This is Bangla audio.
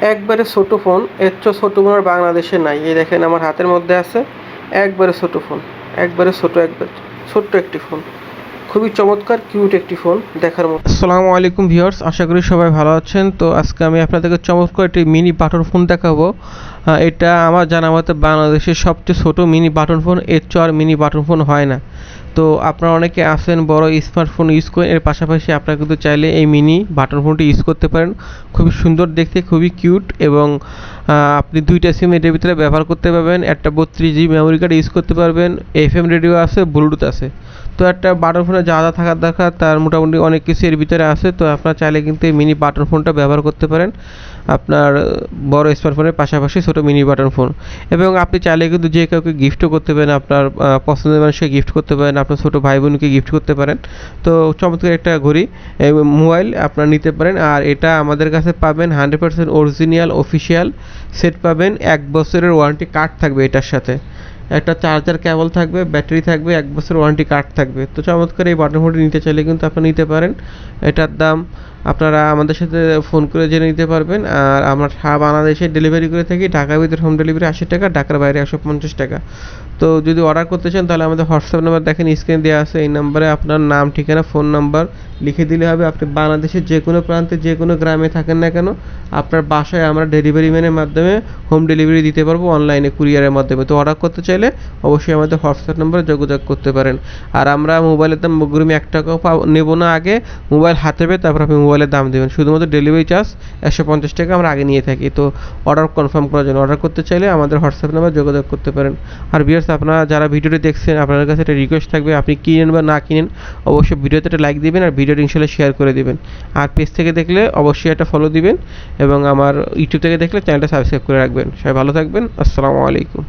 একবারে ছোটো ফোন, এর চেয়ে ছোটো ফোন আর বাংলাদেশে নাই। এই দেখেন আমার হাতের মধ্যে আছে, একবারে ছোটো ফোন, একবারে ছোটো, একবার ছোট্ট একটি ফোন। খুবই চমৎকার কিউট একটি ফোন দেখার মতো। আসসালামু আলাইকুম ভিউয়ার্স, আশা করি সবাই ভালো আছেন। তো আজকে আমি আপনাদেরকে চমৎকার একটি মিনি বাটন ফোন দেখাবো। এটা আমার জানা মতে বাংলাদেশের সবচেয়ে ছোট মিনি বাটন ফোন এর চেয়ে আর মিনি বাটন ফোন হয় না। তো আপনারা অনেকে আছেন বড় স্মার্টফোন ইউজ করেন, এর পাশাপাশি আপনারা কিন্তু চাইলে এই মিনি বাটন ফোনটি ইউজ করতে পারেন। খুবই সুন্দর দেখতে, খুবই কিউট এবং আপনি দুইটা সিম এটার ভিতরে ব্যবহার করতে পারবেন। একটা বত্রিশ জিবি মেমোরি কার্ড ইউজ করতে পারবেন। এফ এম রেডিও আছে ব্লুটুথ আছে। তো একটা বাটন ফোনে যা যা থাকার দরকার, তার মোটামুটি অনেক কিছু এর ভিতরে আছে। তো আপনার চাইলে কিন্তু এই মিনি বাটন ফোনটা ব্যবহার করতে পারেন। আপনার বড় স্মার্টফোনের পাশাপাশি ছোটো মিনি বাটন ফোন। এবং আপনি চাইলে কিন্তু যে কাউকে গিফটও করতে পারেন, আপনার পছন্দের মানুষকে গিফট করতে পারেন, আপনার ছোটো ভাই বোনকে গিফট করতে পারেন। তো চমৎকার একটা ঘড়ি মোবাইল আপনারা নিতে পারেন। আর এটা আমাদের কাছে পাবেন hundred percent original official set পাবেন এক বছরের ওয়ারেন্টি কার্ড থাকবে এটার সাথে। একটা চার্জার কেবল থাকবে ব্যাটারি থাকবে, এক বছর ওয়ারেন্টি কার্ড থাকবে। তো চমৎকার এই বাটন ফোনটি নিতে চাইলে কিন্তু আপনারা নিতে পারেন। এটার দাম আপনারা আমাদের সাথে ফোন করে জেনে নিতে পারবেন। আর আমরা সারা বাংলাদেশে ডেলিভারি করে থাকি। ঢাকার ভিতরে হোম ডেলিভারি আশি টাকা, ঢাকার বাইরে একশো পঞ্চাশ টাকা। তো যদি অর্ডার করতে চান, তাহলে আমাদের হোয়াটসঅ্যাপ নাম্বার দেখেন স্ক্রিনে দেওয়া আছে। এই নাম্বারে আপনার নাম, ঠিকানা ফোন নাম্বার লিখে দিলে হবে। আপনি বাংলাদেশের যে কোনো প্রান্তে, যে কোনো গ্রামে থাকেন না কেন, আপনার বাসায় আমরা ডেলিভারি ম্যানের মাধ্যমে হোম ডেলিভারি দিতে পারব অনলাইনে কুরিয়ারের মাধ্যমে। তো অর্ডার করতে চাইলে অবশ্যই আমাদের হোয়াটসঅ্যাপ নাম্বারে যোগাযোগ করতে পারেন। আর আমরা মোবাইলের দাম অগ্রিম এক টাকাও নেব না আগে। মোবাইল হাতে পেয়ে তারপর আপনি মোবাইলের দাম দেবেন। শুধুমাত্র ডেলিভারি চার্জ একশো পঞ্চাশ টাকা আমরা আগে নিয়ে থাকি। তো অর্ডার কনফার্ম করার জন্য অর্ডার করতে চাইলে আমাদের হোয়াটসঅ্যাপ নাম্বার যোগাযোগ করতে পারেন। আর ভিউয়ার্স আপনারা যারা ভিডিওটি দেখছেন, আপনাদের কাছে একটা রিকোয়েস্ট থাকবে, আপনি কিনেন বা না কিনেন, অবশ্যই ভিডিওতে একটা লাইক দিবেন আর ভিডিওটি ইনশাল্লাহ শেয়ার করে দিবেন। আর পেজ থেকে দেখলে অবশ্যই একটা ফলো দিবেন এবং আমার ইউটিউব থেকে দেখলে চ্যানেলটা সাবস্ক্রাইব করে রাখবেন। সবাই ভালো থাকবেন। আসসালামু আলাইকুম।